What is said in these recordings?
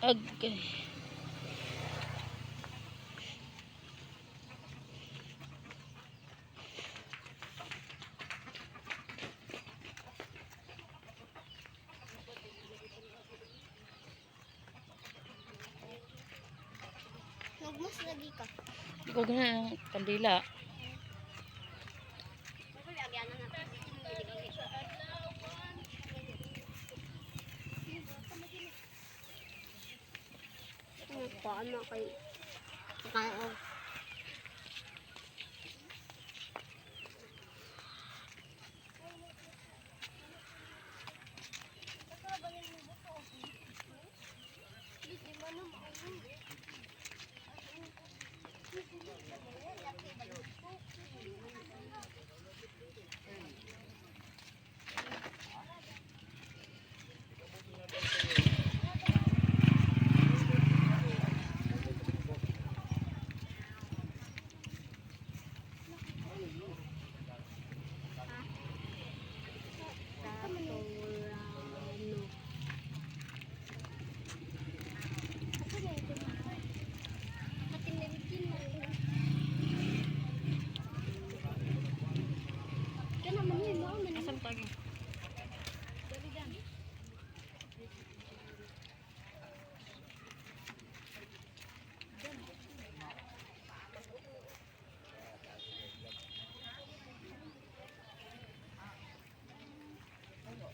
Okay. Nagmas lagi ka. Ikaw na ang kandila. Paano kay kaya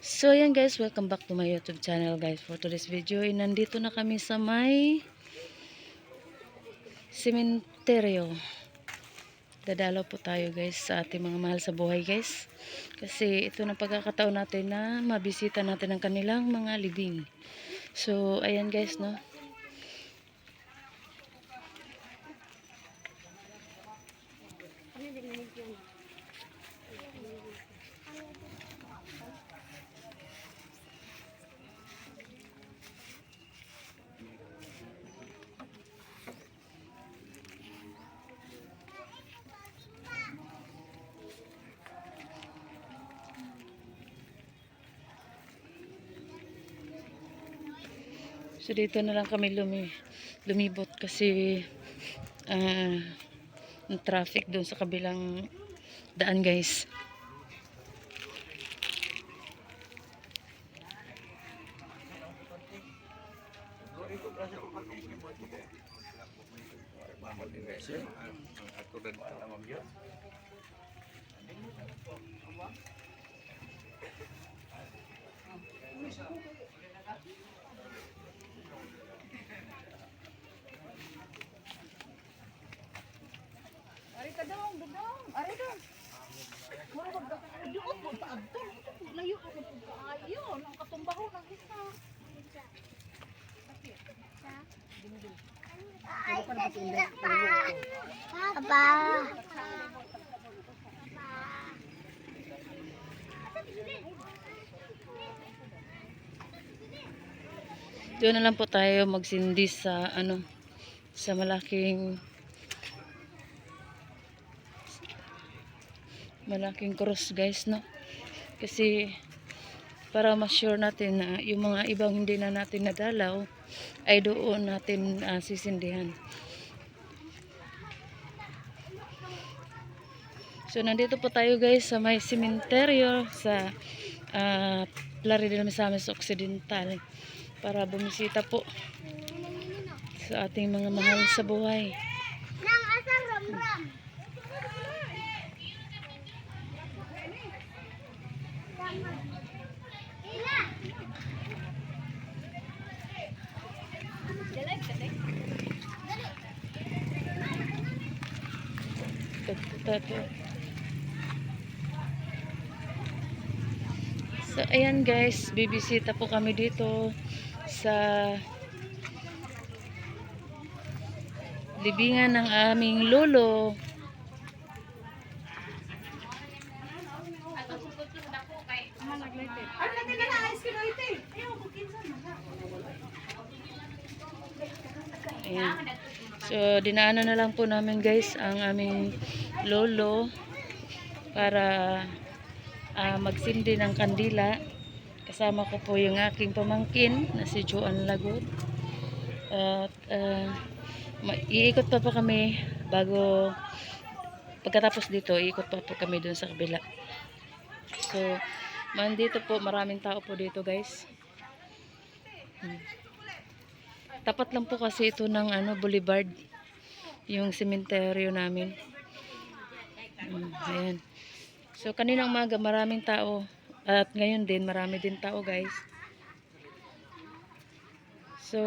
So yan guys, welcome back to my YouTube channel guys. For today's video, ay nandito na kami sa may sementeryo. Dadalaw po tayo guys sa ating mga mahal sa buhay guys. Kasi ito na pagkakataon natin na mabisita natin ang kanilang mga libing. So ayan guys no. So dito na lang kami lumi, lumibot kasi ah ang traffic doon sa kabilang daan guys. Ari ka dong, dong. Ari ka. Mura ka duot mo pa adto. Layo ka sa pagkaayo, nang katumbaho nang isa. Aba. Doon na lang po tayo magsindi sa ano sa malaking malaking cross guys no? Kasi para ma-sure natin na yung mga ibang hindi na natin nadalaw ay doon natin ah, sisindihan. So nandito po tayo guys sa may sementeryo sa uh, Plari de Misamis Occidental para bumisita po sa ating mga mahal sa buhay Tato. So, ayan guys, bibisita po kami dito sa libingan ng aming lolo. Ayan. So, dinaanan na lang po namin guys ang aming lolo para ah, magsindi ng kandila. Kasama ko po yung aking pamangkin na si Joan Lagot. At ma- iikot pa pa kami bago pagkatapos dito, iikot pa po kami dun sa kabila. So, man dito po, maraming tao po dito guys. Hmm. Tapat lang po kasi ito ng ano, boulevard. Yung sementeryo namin. Mm, ayan. So, kaninang umaga maraming tao. At ngayon din, marami din tao guys. So,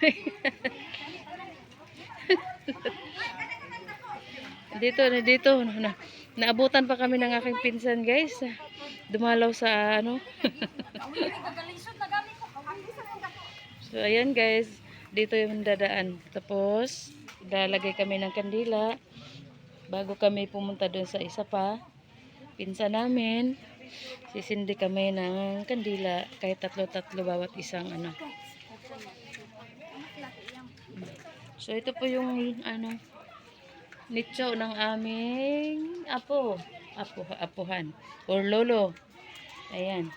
dito na dito na, naabutan pa kami ng aking pinsan guys dumalaw sa ano So, ayan guys. Dito yung dadaan. Tapos, lalagay kami ng kandila. Bago kami pumunta doon sa isa pa. Pinsa namin. Sisindi kami ng kandila. Kahit tatlo-tatlo bawat isang ano. So, ito po yung ano nicho ng aming apo. Apo, apuhan. Or lolo. Ayan.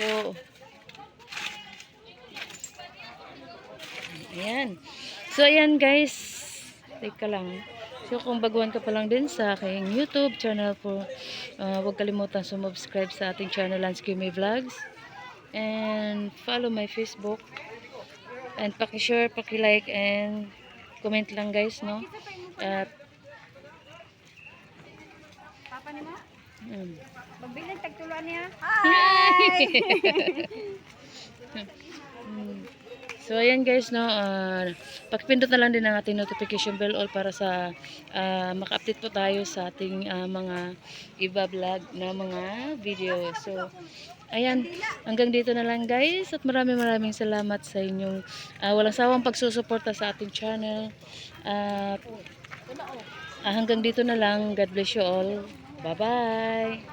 So, Ayan. So, ayan guys. Teka lang. So, kung baguhan ka pa lang din sa aking YouTube channel po, uh, huwag kalimutan sumubscribe sa ating channel Lansky May Vlogs. And follow my Facebook. And pakishare, pakilike, and comment lang guys, no? At, Papa ni mo? mm. Magbilang tagtuluan niya. Mm. So ayan guys no, uh, pakipindot na lang din ang ating notification bell all para sa ah, maka-update po tayo sa ating ah, mga iba vlog na mga video. So ayan, hanggang dito na lang guys at maraming maraming salamat sa inyong ah, walang sawang pagsusuporta sa ating channel. At ah, hanggang dito na lang. God bless you all. Bye-bye.